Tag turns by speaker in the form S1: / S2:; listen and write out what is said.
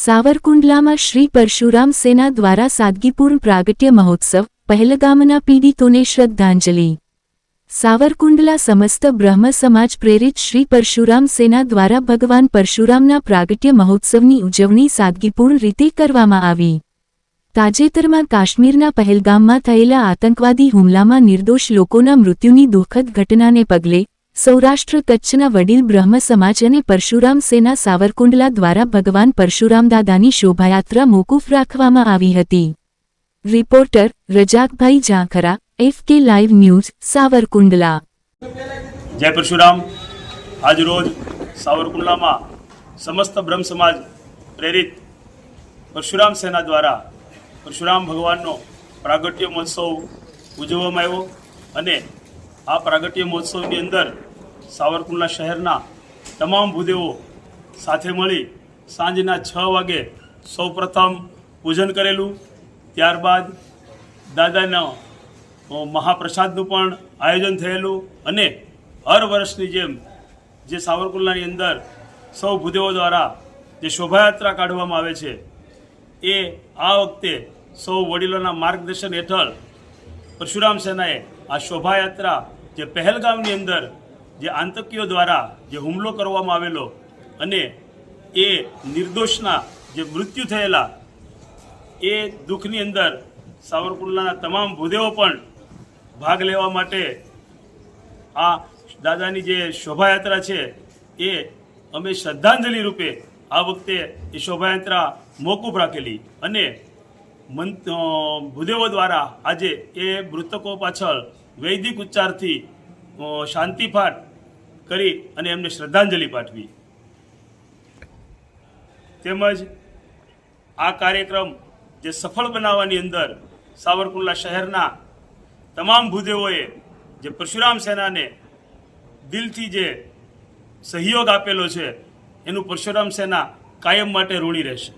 S1: સાવરકુંડલામાં શ્રી પરશુરામ સેના દ્વારા સાદગીપૂર્ણ પ્રાગટ્ય મહોત્સવ, પહેલગામના પીડિતોને શ્રદ્ધાંજલિ. સાવરકુંડલા સમસ્ત બ્રહ્મ સમાજ પ્રેરિત શ્રી પરશુરામ સેના દ્વારા ભગવાન પરશુરામના પ્રાગટ્ય મહોત્સવની ઉજવણી સાદગીપૂર્ણ રીતે કરવામાં આવી. તાજેતરમાં કાશ્મીરના પહેલગામમાં થયેલા આતંકવાદી હુમલામાં નિર્દોષ લોકોના મૃત્યુની દુઃખદ ઘટનાને પગલે સૌરાષ્ટ્ર કચ્છના વડીલ બ્રહ્મ સમાજ અને પરશુરામ સેના સાવરકુંડલા દ્વારા ભગવાન પરશુરામદાદાની શોભાયાત્રા મોકૂફ રાખવામાં આવી હતી. Reporter રજાકભાઈ Jhankhra, F K live news, Savarkundla.
S2: જય પરશુરામ. આજરોજ સાવરકુંડલામાં સમસ્ત બ્રહ્મ સમાજ પ્રેરિત પરશુરામ સેના દ્વારા પરશુરામ ભગવાનનો પ્રાગટ્ય મહોત્સવ ઉજવવામાં આવ્યો અને આ પ્રાગટ્ય મહોત્સવની અંદર સાવરકુંડલા શહેરના તમામ ભૂદેવો સાથે મળી સાંજના છ વાગે સૌપ્રથમ પૂજન કરેલું. ત્યારબાદ દાદાના મહાપ્રસાદનું પણ આયોજન થયેલું અને હર વર્ષની જેમ જે સાવરકુંડલાની અંદર સૌ ભૂદેવો દ્વારા જે શોભાયાત્રા કાઢવામાં આવે છે, એ આ વખતે સૌ વડીલોના માર્ગદર્શન હેઠળ પરશુરામ સેનાએ આ શોભાયાત્રા જે પહેલગામની અંદર જે આતંકીઓ દ્વારા જે હુમલો કરવામાં આવેલો અને એ નિર્દોષના જે મૃત્યુ થયેલા એ દુઃખની અંદર સાવરકુંડલાના તમામ ભૂદેવો પણ ભાગ લેવા માટે આ દાદાની જે શોભાયાત્રા છે એ અમે શ્રદ્ધાંજલિ રૂપે આ વખતે એ શોભાયાત્રા મોકૂફ રાખેલી અને મન ભૂદેવો દ્વારા આજે એ મૃતકો પાછળ વૈદિક ઉચ્ચારથી શાંતિ શાંતિપાઠ કરી અને એમને શ્રદ્ધાંજલિ પાઠવી. તેમજ આ કાર્યક્રમ જે સફળ બનાવવાની અંદર સાવરકુંડલા શહેરના તમામ ભૂદેવોએ, જે પરશુરામ સેનાને દિલથી જે સહયોગ આપેલો છે, એનું પરશુરામ સેના કાયમ માટે ઋણી રહેશે.